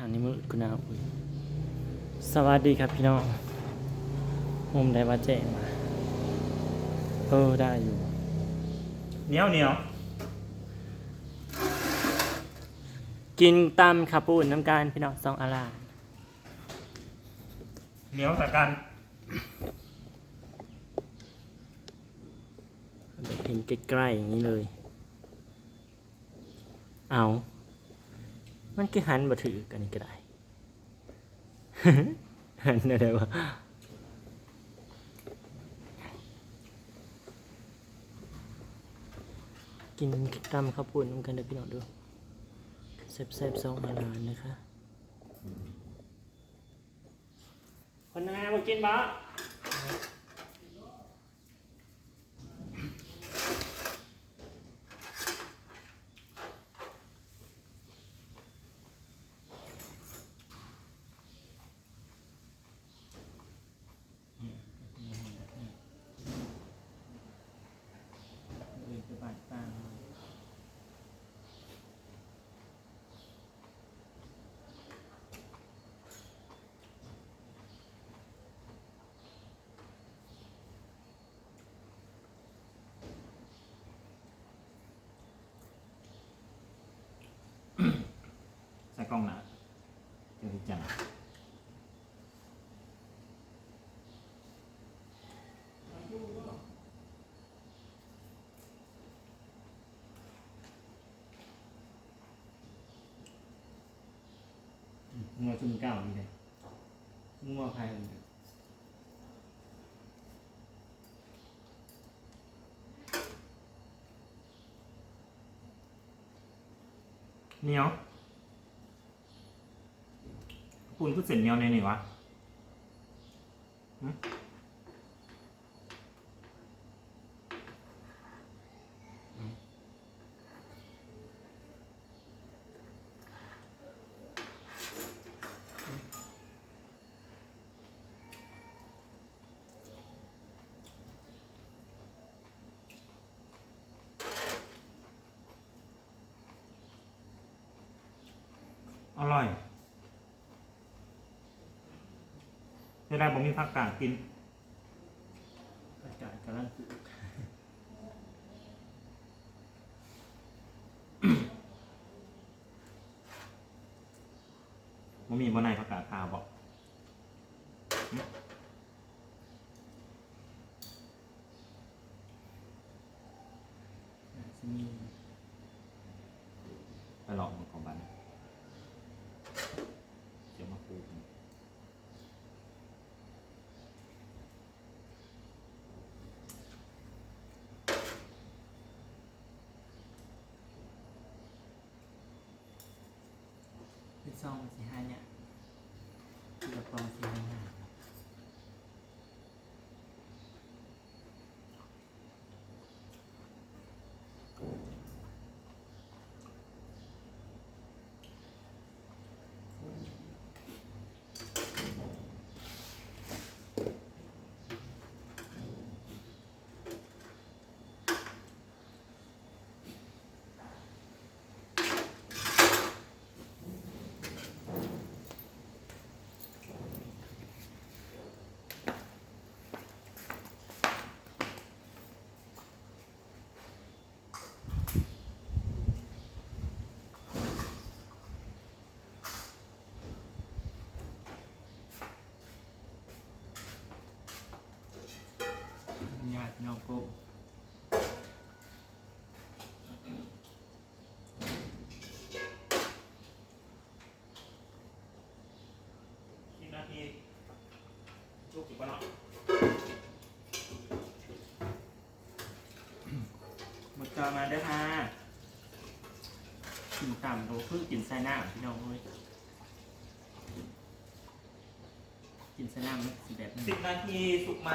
ทางนี้มืดกูหนาวอุ๊ยสวัสดีครับพี่น้องมุมได้มาแจ้งมา เออได้อยู่เหนียวเหนียวกินตำขับปูนน้ำการพี่น้องสองอาราเหนียวสักกันแบบเห็นใกล้ๆอย่างนี้เลย เอา มันคือหันมาถือกันนี่ก็ได้ หันอะไรวะกินตำข้าวปุ้นกันเด้อพี่น้องดูแซ่บๆสองอารานะคะคนงานมากินบ้า ใส่ กล้องหนาเดี๋ยวจังงัวจุ่มเก้านี่เลยงัวใครเหนียว คุณคือเส้นเนียวในนี่วะอร่อย เวลาผมมีผักกาดกินอากาศกำลังปลูกผมมีบนในผักกาดขาวบอกหึ อาจจะมี ไปหลอกมันของบันเดี๋ยวมาปลูก เป็น ซองสีห้าเนี่ยเกระป๋องสีห้า เนี่ยญาติน้องโก้สิบนาทีลูกอยู่บ้านเนาะหมดจอมาเด้อค่ะกินต่ำโลเพิ่งกินไส้หน้าพี่น้องเลยกินไส้หน้ามันสีแบบนี้ สิบนาทีสุกไหม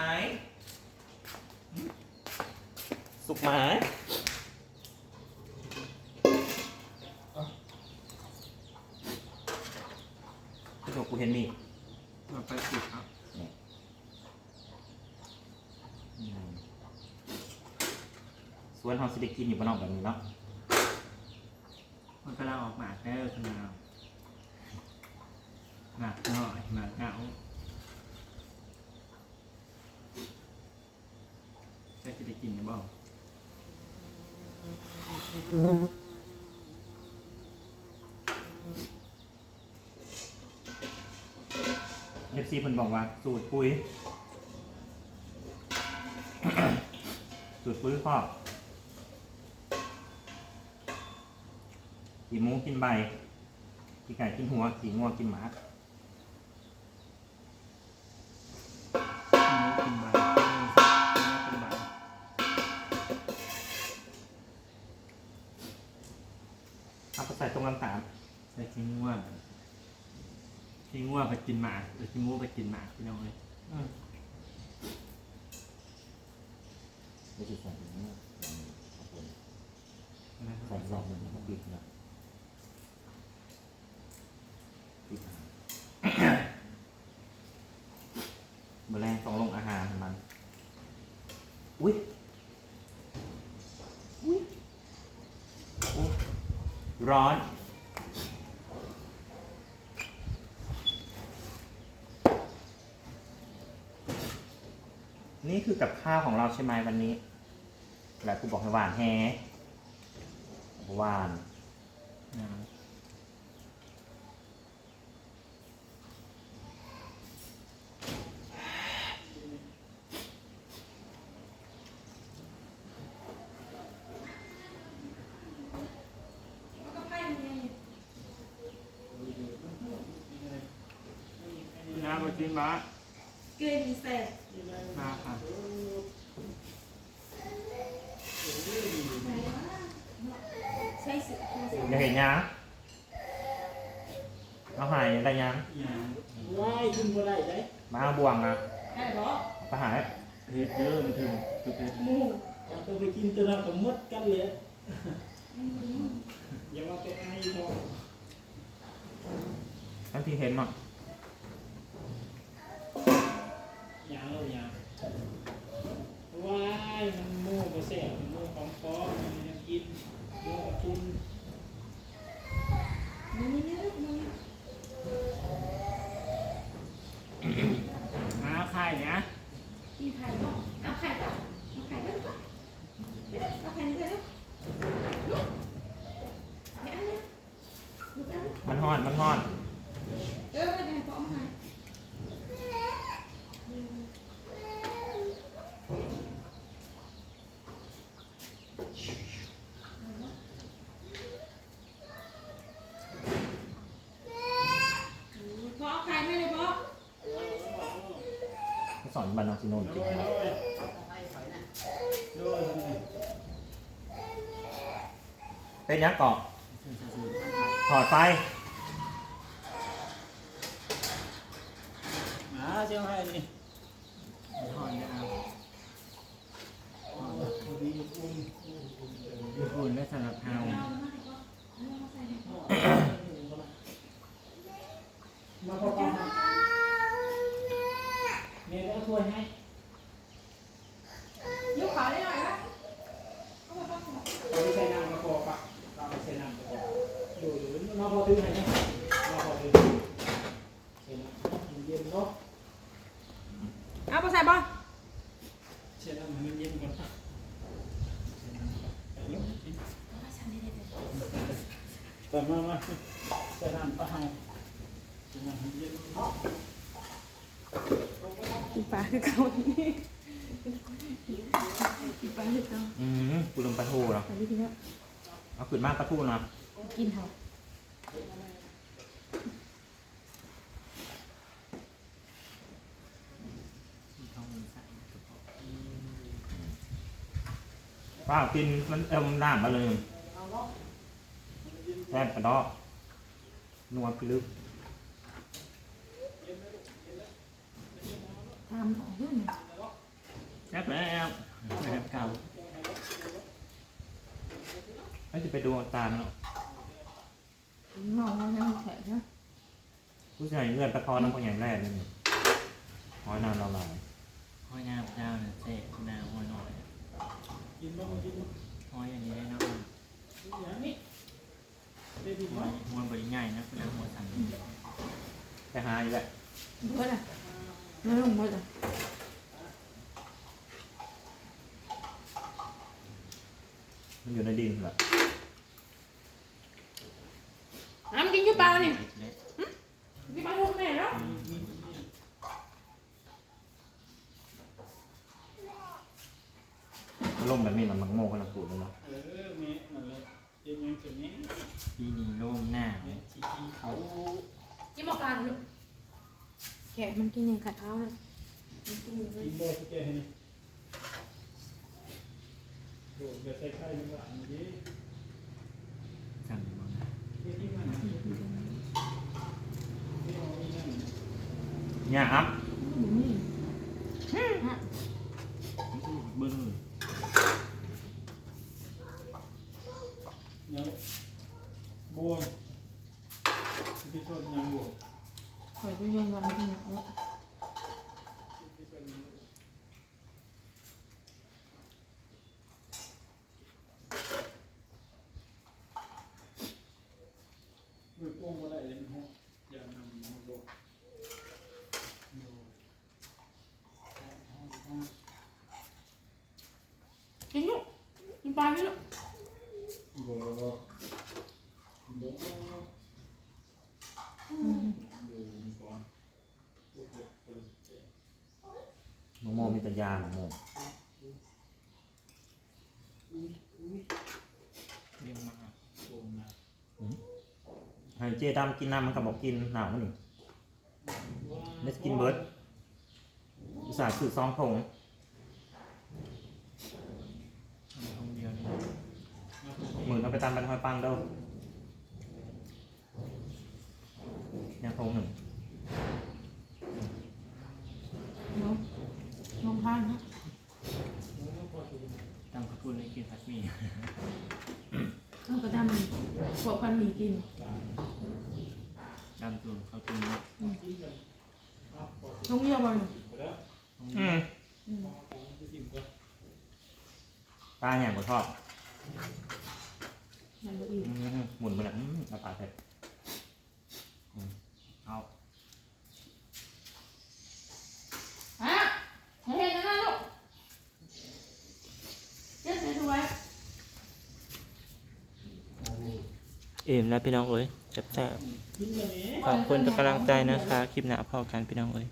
สุกไหมพี่หนูกูเห็นมีดมาไปสิครับอืมส่วนเฮาสิได้กินอยู่บ้านนอกแบบนี้เนาะมันกำลังออกหมากเด้อคุณนาวหมักหน่อยหมักเอาจะจะได้ กินหรือเปล่าเอฟซีเพิ่นบอกว่า สูตรปุ๋ย สูตรปุ๋ยพ่อขี่หมูกินใบขี่ไก่กินหัวขี่งัวกินหมา เอาไปใส่ตรงน้ำตาลใส่ขี้ง่วงขี้ง่วงไปกินหมากหรือขี้มูไปกินหมากพี่น้องเลยอืมไม่ใช่ใส่ถุงมือขอบคุณใส่รอบหนึ่งแล้วปิดนะปิดหางแมลงต้องลงอาหารของมัน อุ้ยอุ้ยอุ๊ยร้อน นี่คือกับข้าวของเราใช่ไหมวันนี้แล้วกูบอกให้หวานแฮหวานนะน้ำไปกิ เกลือดีเสร็จมาค่ะใช่สิอย่าเห็นยังเอาหายอะไรยังว้ายขึ้นบ่ได้ได้มาเอาบ่วงนะได้หรอเอาไปหายเฮ็ดเยอะมันถึงจุดเฮ็ดหมูเอาตัวไปกินตัวนั้นก็หมดกันเลยอย่ามาไปอายพอทันทีเห็นหน่อย อย่าเอาอย่าว้ายมันโม่ก็แซ่บมันโม่ของฟอมันจะกินโม่ก็กิน นี่นี่นี่นี่ มาไข่เนี่ย กินไข่ก่อนเอาไข่ก่อนเอาไข่ก่อนเอาไข่นี่ไปแล้วลูกอย่าเนี่ยลูกเอา มันห่อน มันห่อน เออได้พอเอาไข่พอเอาไข่ไม่เลยพอ สอนบานนองซิโนนโดกินยโดยโดยเป็นยักษ์เกาะถอดไฟมาเจ้าให้นี่ทอนยาวพอดีอุ่นอุ่นได้สำหรับเฮา เอามาให้ก่อนเอามาใส่ให้ก่อน มาพอกันเมย์ก็ถ้วยให้ ยกขาได้หน่อยนะเอามาตั้งหน่อย เราไม่ใช่น้ำมาพอปะเราไม่ใช่น้ำมาพออยู่อยู่มาพอถือให้นะมาพอถือเห็นเย็นเนาะ เอาไปใส่บ่เช็ดน้ำให้มันเย็นก่อนแต่มามาเช็ดน้ำปะให้เช็ดน้ำให้เย็นเนาะกินปลาคือเก่านี่กินปลาคือเก่าอืมกูลืมปลาทูเนาะอันนี้พี่น้องเอาขึ้นมาปลาทูเนาะกินเถอะ ทองมันใส่กระเพาะ ป้ากินมันเอิมน้ำมาเลยแซ่บปลาดอกนัวพิลึกทำของเพื่อนเนี่ยแซ่บแล้วแบบเก่าไม่จะไปดูตามเนาะเมาแล้วยังแข็งนะผู้ชายเงื่อนตะคอน้ำพอย่างแรกเลยนี่หอยนางเราลายห้อยน้ำเจ้าเนี่ยเจ๊น้ำห้อยหน่อย กินบ้างกินบ้างหอยอย่างนี้ได้นะอย่างนี้ได้ดีห้อมั้ยยหัวบริใหญ่นะเป็นหัวสั่นไปหาอยู่แหละเบิดอะไม่ลงเบิดอะมันอยู่ในดินแหละน้ำกินอยู่เปล่านี่เล็ก กินปลาลูกแม่แล้ว มันล่ม แบบนี้มันมักโม่กันละปูดเลยเนาะเออแม่นั่นแหละเยังยังตัวนี้ที่นี่โล่งหน้าแม่ที่ที่เขากินหมอกกลางลูกแกะมันกินยังขัดเท้าเลยกินบ่ที่แกให้นี่โดดแบบใส่ไข่ดีกว่าอันนี้สั่งมาเฮ็ดที่มันไม่เอาอีนั่นเนี่ยครับ เบิ้ง เนาะบวมที่ชอบยางบวม คอยไปเรียนวันที่ไหนวะ ที่เป็น มือโป้งบ่ได้เลยนะฮะอย่านำมือโลกโลกกินลูกกินปลาไหมลูกบ่บ่บ่ดูก่อนมักโม่มีแต่ยามักโม่ เรียกมา โป่งนะ ให้เจ๊ดำกินน้ำมันก็บอกกินหนาวมันนี่ไม่กินเบิร์ดอุตส่าห์ซื้อซองผงห้องเดียวนี่หมื่นเอาไปตามบันหอยปังเด้อเนี่ยผงหนึ่งน้องน้องพานนะตั้งขบุญให้กินผัดหมี่ ต้องกระทำพวกพันหมีกิน ตามตัวเขาตุนเนาะน้องเยี่ยมบ่อยอืมอืมปลาแห้งกว่าทอดนั่นก็อีกอืมหมุนไปแล้วอืมเอาปลาเสร็จอืมเอา ฮะเห็นนะลูกเจ๊ใส่ถ้วย เอ็มแล้วพี่น้องเอ้ยแซ่บๆขอบคุณทุกกำลังใจนะคะ คลิปหน้าพอกันพี่น้องเอ้ย